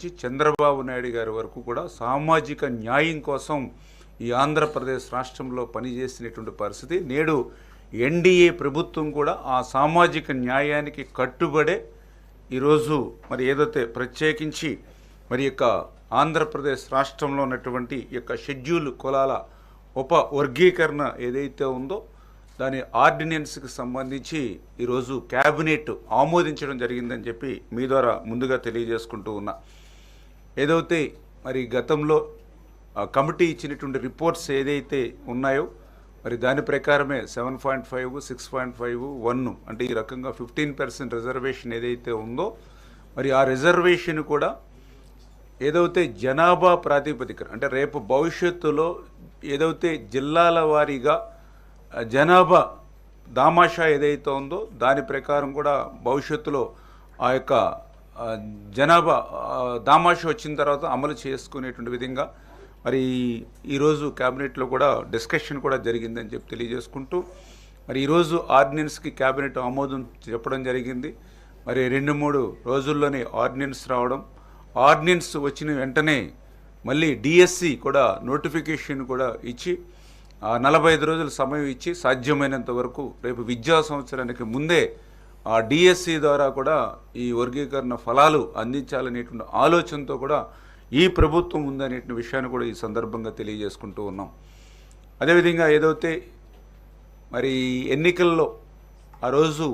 నుంచి చంద్రబాబు నాయుడు గారి వరకు కూడా సామాజిక న్యాయం కోసం ఈ ఆంధ్రప్రదేశ్ రాష్ట్రంలో పనిచేసినటువంటి పరిస్థితి. నేడు ఎన్డీఏ ప్రభుత్వం కూడా ఆ సామాజిక న్యాయానికి కట్టుబడే ఈరోజు మరి ఏదైతే ప్రత్యేకించి మరి యొక్క ఆంధ్రప్రదేశ్ రాష్ట్రంలో ఉన్నటువంటి యొక్క షెడ్యూల్ కులాల ఉప వర్గీకరణ ఏదైతే ఉందో దాని ఆర్డినెన్స్కి సంబంధించి ఈరోజు క్యాబినెట్ ఆమోదించడం జరిగిందని చెప్పి మీ ద్వారా ముందుగా తెలియజేసుకుంటూ ఉన్నా. ఏదైతే మరి గతంలో ఆ కమిటీ ఇచ్చినటువంటి రిపోర్ట్స్ ఏదైతే ఉన్నాయో మరి దాని ప్రకారమే seven point five six point five one అంటే ఈ రకంగా ఫిఫ్టీన్ పర్సెంట్ రిజర్వేషన్ ఏదైతే ఉందో మరి ఆ రిజర్వేషన్ కూడా ఏదైతే జనాభా ప్రాతిపదికన అంటే రేపు భవిష్యత్తులో ఏదైతే జిల్లాల వారీగా జనాభా దామాషా ఏదైతే ఉందో దాని ప్రకారం కూడా భవిష్యత్తులో ఆ యొక్క జనాభా దామాషి వచ్చిన తర్వాత అమలు చేసుకునేటువంటి విధంగా మరి ఈరోజు క్యాబినెట్లో కూడా డిస్కషన్ కూడా జరిగిందని చెప్పి తెలియజేసుకుంటూ మరి ఈరోజు ఆర్డినెన్స్కి క్యాబినెట్ ఆమోదం చెప్పడం జరిగింది. మరి రెండు మూడు రోజుల్లోనే ఆర్డినెన్స్ రావడం. ఆర్డినెన్స్ వచ్చిన వెంటనే మళ్ళీ డిఎస్సి కూడా నోటిఫికేషన్ కూడా ఇచ్చి నలభై ఐదు రోజుల సమయం ఇచ్చి సాధ్యమైనంత వరకు రేపు విద్యా సంవత్సరానికి ముందే ఆ డిఎస్సి ద్వారా కూడా ఈ వర్గీకరణ ఫలాలు అందించాలనేటువంటి ఆలోచనతో కూడా ఈ ప్రభుత్వం ఉందనే విషయాన్ని కూడా ఈ సందర్భంగా తెలియజేసుకుంటూ ఉన్నాం. అదేవిధంగా ఏదైతే మరి ఎన్నికల్లో ఆ రోజు